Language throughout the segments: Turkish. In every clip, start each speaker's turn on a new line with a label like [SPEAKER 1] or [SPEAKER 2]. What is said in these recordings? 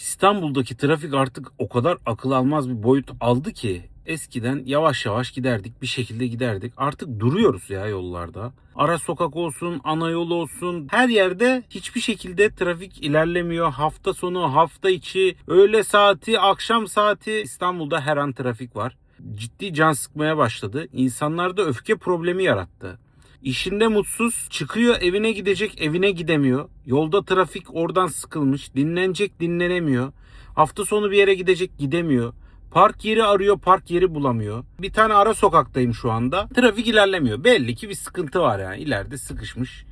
[SPEAKER 1] İstanbul'daki trafik artık o kadar akıl almaz bir boyut aldı ki eskiden yavaş yavaş giderdik bir şekilde giderdik. Artık duruyoruz ya yollarda. Ara sokak olsun, ana yol olsun her yerde hiçbir şekilde trafik ilerlemiyor. Hafta sonu, hafta içi, öğle saati, akşam saati İstanbul'da her an trafik var. Ciddi can sıkmaya başladı. İnsanlarda öfke problemi yarattı. İşinde mutsuz, çıkıyor evine gidecek, evine gidemiyor. Yolda trafik oradan sıkılmış, dinlenecek, dinlenemiyor. Hafta sonu bir yere gidecek, gidemiyor. Park yeri arıyor, park yeri bulamıyor. Bir tane ara sokaktayım şu anda. Trafik ilerlemiyor. Belli ki bir sıkıntı var yani. İleride sıkışmış.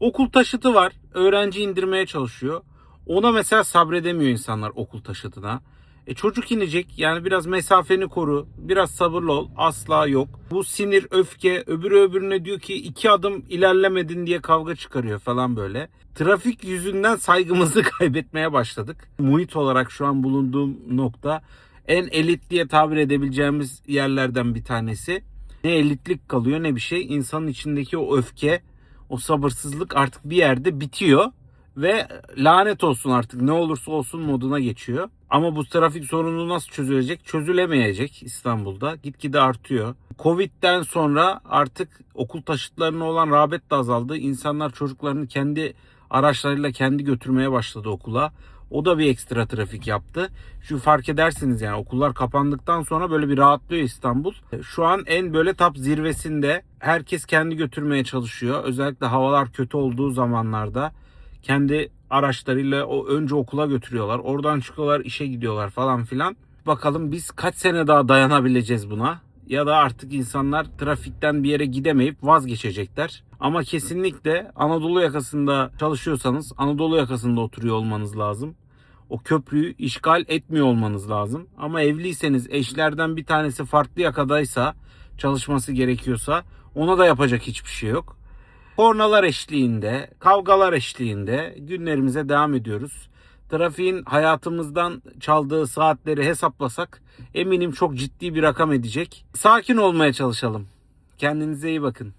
[SPEAKER 1] Okul taşıtı var. Öğrenci indirmeye çalışıyor. Ona mesela sabredemiyor insanlar okul taşıtına. E çocuk inecek yani biraz mesafeni koru, biraz sabırlı ol. Asla yok. Bu sinir, öfke, öbürü öbürüne diyor ki iki adım ilerlemedin diye kavga çıkarıyor falan böyle. Trafik yüzünden saygımızı kaybetmeye başladık. Muhit olarak şu an bulunduğum nokta en elit diye tabir edebileceğimiz yerlerden bir tanesi. Ne elitlik kalıyor ne bir şey. İnsanın içindeki o öfke, o sabırsızlık artık bir yerde bitiyor ve lanet olsun artık ne olursa olsun moduna geçiyor. Ama bu trafik sorunu nasıl çözülecek? Çözülemeyecek İstanbul'da. Gitgide artıyor. Covid'den sonra artık okul taşıtlarına olan rağbet de azaldı. İnsanlar çocuklarını kendi araçlarıyla kendi götürmeye başladı okula. O da bir ekstra trafik yaptı. Şu fark edersiniz yani okullar kapandıktan sonra böyle bir rahatlıyor İstanbul. Şu an en böyle tap zirvesinde. Herkes kendi götürmeye çalışıyor. Özellikle havalar kötü olduğu zamanlarda kendi araçlarıyla o önce okula götürüyorlar. Oradan çıkıyorlar, işe gidiyorlar falan filan. Bakalım biz kaç sene daha dayanabileceğiz buna? Ya da artık insanlar trafikten bir yere gidemeyip vazgeçecekler. Ama kesinlikle Anadolu yakasında çalışıyorsanız Anadolu yakasında oturuyor olmanız lazım. O köprüyü işgal etmiyor olmanız lazım. Ama evliyseniz eşlerden bir tanesi farklı yakadaysa çalışması gerekiyorsa ona da yapacak hiçbir şey yok. Kornalar eşliğinde, kavgalar eşliğinde günlerimize devam ediyoruz. Trafiğin hayatımızdan çaldığı saatleri hesaplasak eminim çok ciddi bir rakam edecek. Sakin olmaya çalışalım. Kendinize iyi bakın.